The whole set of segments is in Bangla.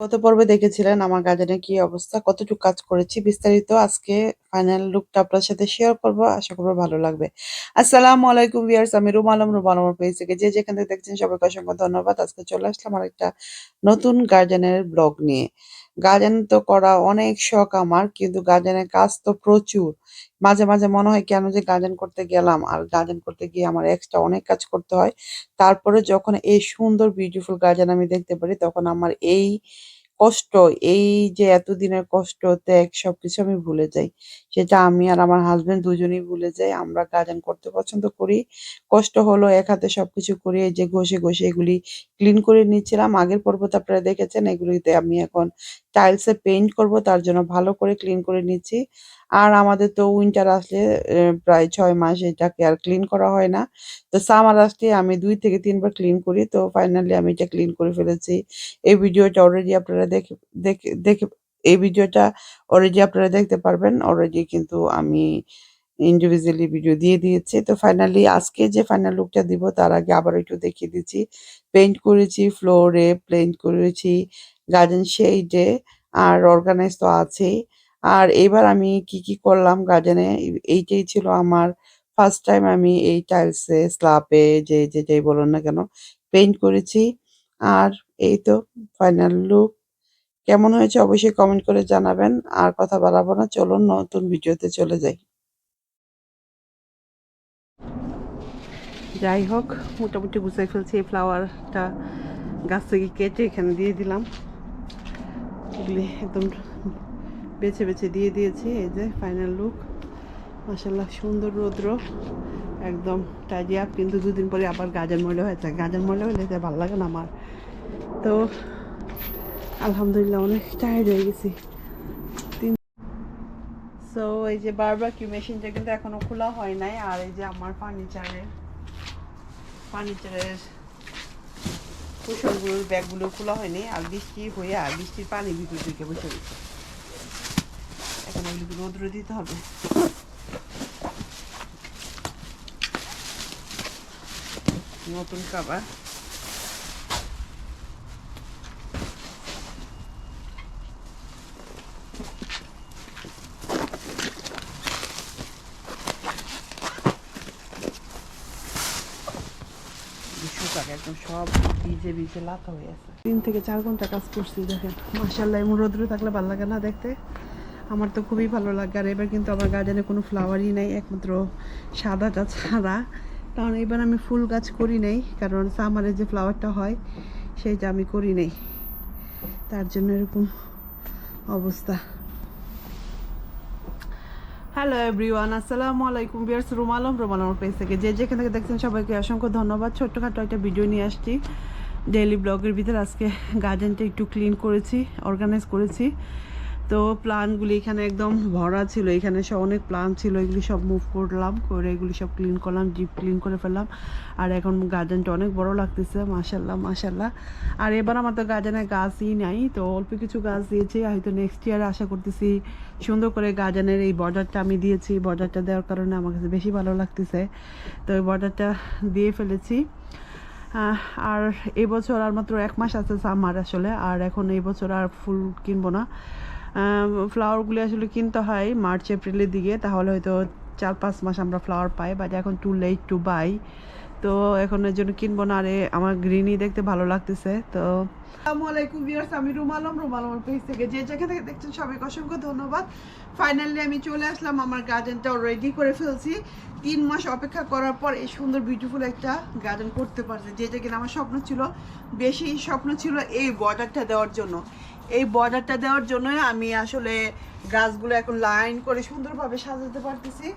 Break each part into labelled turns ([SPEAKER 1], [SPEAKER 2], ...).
[SPEAKER 1] গত পর্বে দেখেছিলেন আমার গার্ডেনে কি অবস্থা, কতটুকু কাজ করেছি বিস্তারিত আজকে ফাইনাল লুকটা আপনার সাথে শেয়ার করব। আশা করব ভালো লাগবে। আসসালামু আলাইকুম ভিউয়ার্স আমি রুমা আলম, রুমা আলমের পেজ থেকে যে যেখান থেকে দেখছেন সবাইকে অসংখ্য ধন্যবাদ। আজকে চলে আসলাম আর একটা নতুন গার্ডেনের ব্লগ নিয়ে। গার্ডেন তো করা অনেক শখ আমার কিন্তু গার্ডেনের কাজ তো প্রচুর। মাঝে, মাঝে মনে হয় কেন যে গার্ডেন করতে গেলাম আর গার্ডেন করতে গিয়ে আমার এক্সট্রা অনেক কাজ করতে হয়। তারপরে যখন এই সুন্দর বিউটিফুল গার্ডেন আমি দেখতে পারি তখন আমার এই কষ্ট, এই যে এতদিনের কষ্ট, ত্যাগ সবকিছু আমি ভুলে যাই। সেটা আমি আর আমার হাজবেন্ড দুজনেই ভুলে যাই। আমরা গার্ডেন করতে পছন্দ করি। কষ্ট হলো এক হাতে সবকিছু করি। যে ঘষে, ঘষে এগুলি ক্লিন করে নিচ্ছিলাম। আগের পর্বতে আপনারা দেখেছেন এগুলিতে আমি এখন টাইলসে পেইন্ট করব তার জন্য ভালো করে ক্লিন করে নিচ্ছি। আর আমাদের তো উইন্টার আসলে প্রায় ছয় মাস এটাকে আর ক্লিন করা হয় না। তো সামার আসলে আমি দুই থেকে তিনবার ক্লিন করি। তো ফাইনালি আমি এটা ক্লিন করে ফেলেছি। এই ভিডিওটা অলরেডি আপনারা দেখে দেখে দেখে এই ভিডিওটা অলরেডি আপনারা দেখতে পারবেন। অলরেডি কিন্তু আমি ইন্ডিভিজুয়ালি ভিডিও দিয়ে দিয়েছি। তো ফাইনালি আজকে যে ফাইনাল লুকটা দিব তার আগে আবার একটু দেখিয়ে দিচ্ছি। পেইন্ট করেছি ফ্লোরে, পেইন্ট করেছি গার্ডেন শেইডে আর অর্গানাইজ তো আছেই। আর এবার আমি কি, কি করলাম গার্ডেনে এই এইটাই ছিল আমার ফার্স্ট টাইম আমি এই টাইলসে, স্ল্যাবে যে যেটাই বলুন না কেন পেইন্ট করেছি। আর এই তো ফাইনাল লুক। কেমন হয়েছে অবশ্যই কমেন্ট করে জানাবেন। আর কথা বাড়াবো না চলুন নতুন ভিডিওতে চলে যাই। যাই হোক মোটামুটি গুছাই ফেলছি এই ফ্লাওয়ারটা গাছ থেকে কেটে এখানে দিয়ে দিলাম। একদম বেছে, বেছে দিয়ে দিয়েছি। এই যে ফাইনাল লুক। মাশাআল্লাহ সুন্দর রৌদ্র। একদম আপ কিন্তু দুদিন পরে আবার গাজর ময়লা হয়ে যায়। গাজর ময়লা হলে ভালো লাগে না আমার। তো আলহামদুলিল্লাহ, অনেক টায়ার্ড হয়ে গেছি। সো এই যে বারবাকিউ মেশিনটা কিন্তু এখনও খোলা হয় নাই। আর এই যে আমার ফার্নিচারের ফার্নিচারের কুশনগুলোর ব্যাগগুলো খোলা হয়নি। আর বৃষ্টি হয়ে আর বৃষ্টির পানি ভিতর ঢুকে বসে গেছে। এখন এগুলোকে রৌদ্র দিতে হবে। নতুন খাবার। একদম সব ভিজে ভিজে হয়ে আছে। তিন থেকে চার ঘণ্টা কাজ করছি থাকলে ভালো লাগে না দেখতে। আমার তো খুবই ভালো লাগে, আর এবার কিন্তু আমার গার্ডেনে কোনো ফ্লাওয়ারই নাই, একমাত্র সাদাটা ছাড়া। কারণ এবার আমি ফুল গাছ করি নাই, কারণ সামারে যে ফ্লাওয়ারটা হয়, সেইটা আমি করি নাই। তার জন্য এরকম অবস্থা। হ্যালো এভরিওয়ান আসসালামু আলাইকুম বিয়ার্স রুমালম রুমালম পেজ থেকে। যে যেখান থেকে দেখছেন সবাইকে অসংখ্য ধন্যবাদ। ছোট্টখাটো একটা ভিডিও নিয়ে আসছি। ডেইলি ব্লগের ভিতরে আজকে গার্ডেনটা একটু ক্লিন করেছি অর্গানাইজ করেছি। তো প্লান্টগুলি এখানে একদম ভরা ছিল। এখানে সব অনেক প্লান্ট ছিল। এগুলি সব মুভ করলাম, করে এগুলি সব ক্লিন করলাম ডিপ ক্লিন করে ফেললাম। আর এখন গার্ডেনটা অনেক বড় লাগতেছে মাশাল্লাহ মাশাল্লাহ আর এবার আমার তো গার্ডেনে গাছই নাই, তো অল্প কিছু গাছ দিয়েছি। হয়তো নেক্সট ইয়ারে আশা করতেছি সুন্দর করে গার্ডেনের এই বর্ডারটা আমি দিয়েছি। বর্ডারটা দেওয়ার কারণে আমার কাছে বেশি ভালো লাগতেছে। তো এই বর্ডারটা দিয়ে ফেলেছি। আর এবছর আর মাত্র এক মাস আছে সামার আসলে। আর এখন এই বছর আর ফুল কিনবো না। ফ্লাওয়ারগুলি আসলে কিনতে হয় মার্চ এপ্রিলের দিকে। তাহলে হয়তো চার পাঁচ মাস আমরা ফ্লাওয়ার পাই বাট এখন টু লেট টু বাই তো এখন এর জন্য কিনবো না। আরে, আমার গ্রিনই দেখতে ভালো লাগতেছে, তো। আসসালামু আলাইকুম ভিউয়ার্স আমি রুমালম রুমালমের পেজ থেকে যে যেখান থেকে দেখছেন সবাইকে অসংখ্য ধন্যবাদ। ফাইনালি আমি চলে আসলাম। আমার গার্ডেনটা রেডি করে ফেলছি। তিন মাস অপেক্ষা করার পর এই সুন্দর বিউটিফুল একটা গার্ডেন করতে পারছে। যেটা কিনা আমার স্বপ্ন ছিল, বেশি স্বপ্ন ছিল এই বর্ডারটা দেওয়ার জন্য। এই বর্ডারটা দেওয়ার জন্য আমি আসলে গাছগুলো এখন লাইন করে সুন্দরভাবে সাজাতে পারতেছি।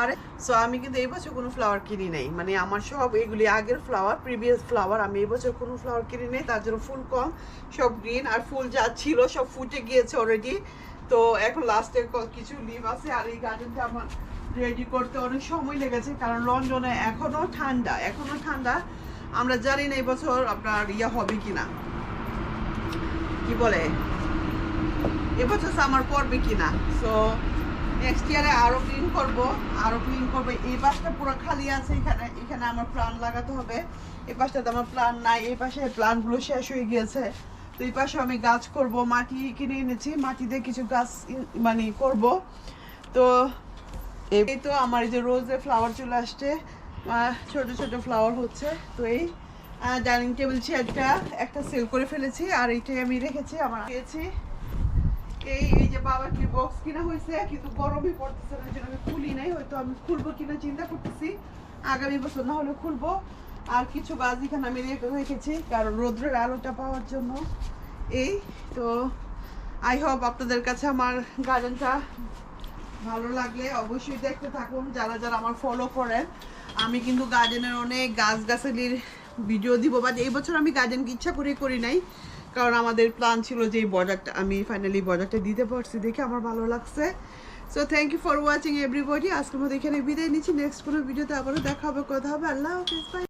[SPEAKER 1] আর সো আমি কিন্তু এই বছর কোনো ফ্লাওয়ার কিনি নাই। মানে আমার সব এগুলি আগের ফ্লাওয়ার প্রিভিয়াস ফ্লাওয়ার আমি এই বছর কোনো ফ্লাওয়ার কিনি নেই। তার জন্য ফুল কম, সব গ্রিন আর ফুল যা ছিল সব ফুটে গিয়েছে অলরেডি তো এখন লাস্টে কিছু লিভ আছে আর এই গার্ডেনটা আমার রেডি করতে অনেক সময় লেগেছে কারণ লন্ডনে এখনও ঠান্ডা এখনও ঠান্ডা। আমরা জানি না এবছর আপনার ইয়ে হবে কিনা। কি বলে? এবছর সামার পড়বে কিনা? সো নেক্সট ইয়ারে আরও ক্লিন করব, আরও ক্লিন করব। এই পাশটা পুরো খালি আছে এখানে এখানে আমার প্ল্যান লাগাতে হবে। এই পাশটাতে আমার প্ল্যান নাই, এই পাশে প্ল্যানগুলো শেষ হয়ে গিয়েছে। তো এই পাশে আমি গাছ করব, মাটি কিনে এনেছি মাটি দিয়ে কিছু গাছ মানে করব। তো এই তো আমার এই যে রোজে ফ্লাওয়ার চলে আসছে ছোট ছোট ফ্লাওয়ার হচ্ছে। তো এই ডাইনিং টেবিল চেয়ারটা একটা সেল করে ফেলেছি, আর এইটাই আমি রেখেছি, আমার পেয়েছি এই এই যে বাবার কি বক্স কিনা হয়েছে, কিন্তু গরমই পড়তেছে না জন্য আমি খুলি নাই, হয়তো আমি খুলবো কিনা চিন্তা করতেছি। আগামী বছর না হলে খুলবো। আর কিছু গাছ এখানে আমি রেখে- রেখেছি, কারণ রোদ্রের আলোটা পাওয়ার জন্য। এই, তো আই হোপ আপনাদের কাছে আমার গার্ডেনটা ভালো লাগলে অবশ্যই দেখতে থাকুন, যারা যারা আমার ফলো করেন। আমি কিন্তু গার্ডেনের অনেক গাছ গাছালির ভিডিও দিব বাট এই বছর আমি গার্ডেনকে ইচ্ছা করে করি নাই। কারণ আমাদের প্ল্যান ছিল যে এই বর্ডারটা আমি ফাইনালি বর্ডারটা দিতে পারছি দেখে আমার ভালো লাগছে। So thank you for watching everybody আজকের মধ্যে এখানে বিদায় নিচ্ছি। নেক্সট কোনো ভিডিওতে আবারও দেখা হবে, কথা হবে। আল্লাহ হাফিজ